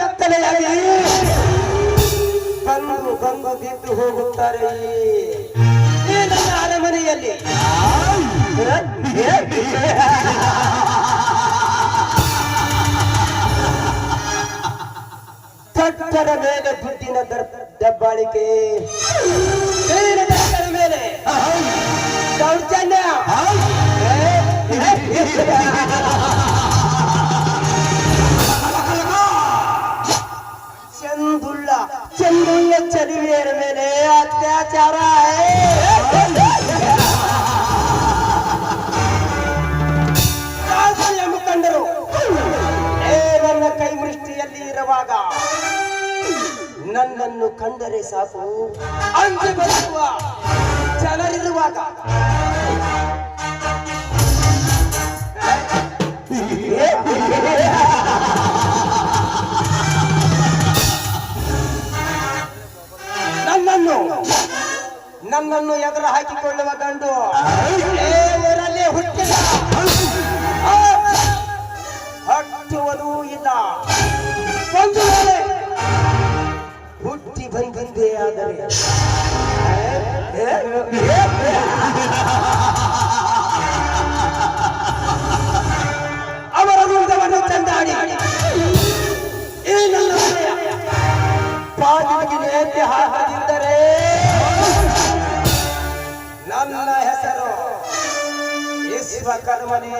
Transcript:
ಕತ್ತಲೆಯಲ್ಲಿ ಬಂದು ಬಂದು ಬಿದ್ದು ಹೋಗುತ್ತಾರೆ ಈ ನನ್ನ ಅರಮನೆಯಲ್ಲಿ ಕಟ್ಟಡ ಮೇಲೆ ಬುದ್ಧಿನ ದಬ್ಬಾಳಿಕೆ ಮೇಲೆ ದೌರ್ಜನ್ಯ ರಾಜಕೀಯ ಮುಖಂಡರು ನನ್ನ ಕೈ ಮುಷ್ಟಿಯಲ್ಲಿ ಇರುವಾಗ ನನ್ನನ್ನು ಕಂಡರೆ ಸಾಕು. ಅಂಜು ಬರುವ ಜನರಿರುವಾಗ. ನನ್ನನ್ನು ನನ್ನನ್ನು ಎದುರು ಹಾಕಿಕೊಳ್ಳುವ ಗಂಡು. ಹುಟ್ಟಿಲ್ಲ ಹುಟ್ಟಿದ. ಆ, ಹಟ್ಟುವುದು ಇಲ್ಲ. ಒಂದು ವೇಳೆ ಹುಟ್ಟಿ ಬಂದಿದ್ದೇ ಆದರೆ. ಅವರ ಮುಂದವನ್ನು ತಂದಾಡಿ. ಈ ನನ್ನ ಹೃದಯ ಪಾದಿಗೆ ನೇತಿ ನನ್ನ ಹೆಸರು ವಿಶ್ವಕರ್ಮನೇ